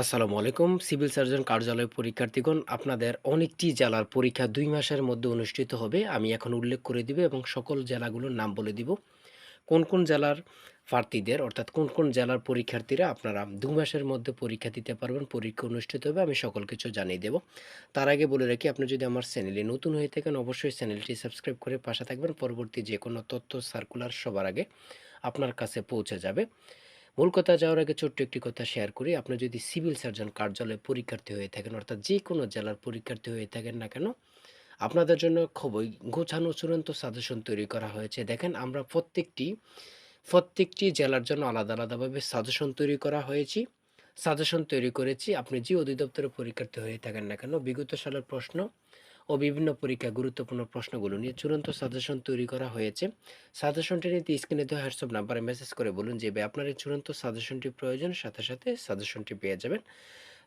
আসসালামু আলাইকুম। Civil surgeon কার্যালয় পরীক্ষার্থীগণ, আপনাদের অনেকটি জেলার পরীক্ষা দুই মাসের মধ্যে অনুষ্ঠিত হবে। আমি এখন উল্লেখ করে দিব এবং সকল জেলাগুলোর নাম বলে দিব। কোন কোন জেলার প্রার্থীদের, অর্থাৎ কোন কোন জেলার পরীক্ষার্থীরা আপনারা দু মাসের মধ্যে পরীক্ষা দিতে পারবেন, পরীক্ষা অনুষ্ঠিত হবে, আমি সকল কিছু জানিয়ে দেব। তার আগে বলে রাখি, আপনি যদি আমার চ্যানেলে নতুন হয়ে থাকেন, অবশ্যই চ্যানেলটি সাবস্ক্রাইব করে পাশে থাকবেন। পরবর্তী যে কোনো তথ্য সার্কুলার সবার আগে আপনার কাছে পৌঁছে যাবে। মূল কথা যাওয়ার আগে ছোট্ট একটি কথা শেয়ার করি। আপনি যদি সিভিল সার্জন কার্যালয়ে পরীক্ষার্থী হয়ে থাকেন, অর্থাৎ যে কোনো জেলার পরীক্ষার্থী হয়ে থাকেন না কেন, আপনাদের জন্য খুবই গোছানো, চূড়ান্ত সাজেশন তৈরি করা হয়েছে। দেখেন, আমরা প্রত্যেকটি প্রত্যেকটি জেলার জন্য আলাদা আলাদাভাবে সাজেশন তৈরি করা হয়েছে। সাজেশন তৈরি করেছি। আপনি যে অধিদপ্তরে পরীক্ষার্থী হয়ে থাকেন না কেন, বিগত সালের প্রশ্ন ও বিভিন্ন পরীক্ষা গুরুত্বপূর্ণ প্রশ্নগুলো নিয়ে চূড়ান্ত সাজেশন তৈরি করা হয়েছে। সাজেশনটি নিতে স্ক্রিনে দেওয়া হোয়াটসঅ্যাপ নাম্বারে মেসেজ করে বলুন যে আপনার এই চূড়ান্ত সাজেশনটি প্রয়োজন, সাথে সাথে সাজেশনটি পেয়ে যাবেন।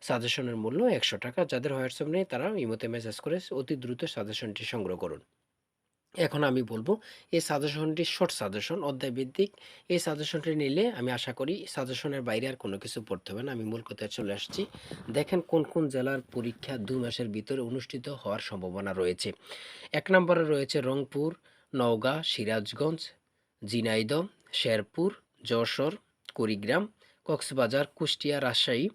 সাজেশনের মূল্য একশো টাকা। যাদের হোয়াটসঅ্যাপ নেই তারা ইমোতে মেসেজ করে অতি দ্রুত সাজেশনটি সংগ্রহ করুন। এখন আমি বলব, এই সাজেশনটি শর্ট সাজেশন অধ্যায় ভিত্তিক। এই সাজেশনটি নিলে আমি আশা করি সাজেশনের বাইরে আর কোনো কিছু পড়তে হবে না। আমি মূল কথায় চলে আসছি। দেখেন কোন কোন জেলার পরীক্ষা দু মাসের ভিতরে অনুষ্ঠিত হওয়ার সম্ভাবনা রয়েছে। এক নম্বরে রয়েছে রংপুর, নওগাঁ, সিরাজগঞ্জ, ঝিনাইদহ, শেরপুর, যশোর, কুড়িগ্রাম, কক্সবাজার, কুষ্টিয়া, রাজশাহী,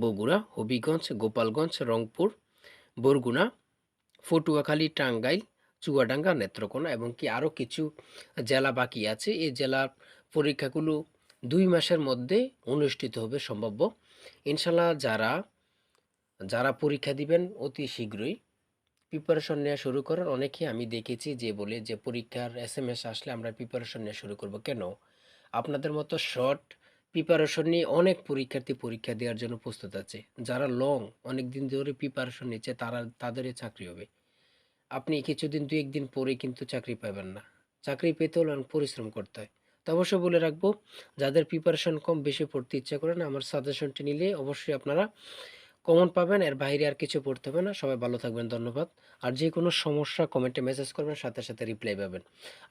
বগুড়া, হবিগঞ্জ, গোপালগঞ্জ, রংপুর, বরগুনা, ফটুয়াখালী, টাঙ্গাইল চুয়াডাঙ্গা, নেত্রকোনা এবং কি আরও কিছু জেলা বাকি আছে। এই জেলার পরীক্ষাগুলো দুই মাসের মধ্যে অনুষ্ঠিত হবে সম্ভাব্য। ইনশাল্লাহ যারা যারা পরীক্ষা দিবেন অতি শীঘ্রই প্রিপারেশন নেওয়া শুরু করার। অনেকেই আমি দেখেছি যে বলে যে পরীক্ষার এস এম এস আসলে আমরা প্রিপারেশন নেওয়া শুরু করব। কেন? আপনাদের মতো শর্ট প্রিপারেশন নিয়ে অনেক পরীক্ষার্থী পরীক্ষা দেওয়ার জন্য প্রস্তুত আছে। যারা লং অনেক দিন ধরে প্রিপারেশন নিচ্ছে, তারা, তাদেরই চাকরি হবে। আপনি কিছুদিন দু একদিন পরে কিন্তু চাকরি পাবেন না। চাকরি পেতে হলে অনেক পরিশ্রম করতে হয়। তো অবশ্যই বলে রাখব, যাদের প্রিপারেশন কম, বেশি পড়তে ইচ্ছা করেন আমার সাজেশনটি নিলে অবশ্যই আপনারা কমন পাবেন, এর বাইরে আর কিছু পড়তে হবে না। সবাই ভালো থাকবেন, ধন্যবাদ। আর যে কোনো সমস্যা কমেন্টে মেসেজ করবেন, সাথে সাথে রিপ্লাই পাবেন।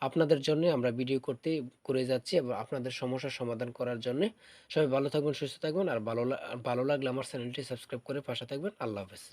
আপনাদের জন্য আমরা ভিডিও করতে, করে যাচ্ছি এবং আপনাদের সমস্যার সমাধান করার জন্য সবাই ভালো থাকবেন, সুস্থ থাকবেন। আর ভালো ভালো লাগলে আমার চ্যানেলটি সাবস্ক্রাইব করে পাশে থাকবেন। আল্লাহ হাফেজ।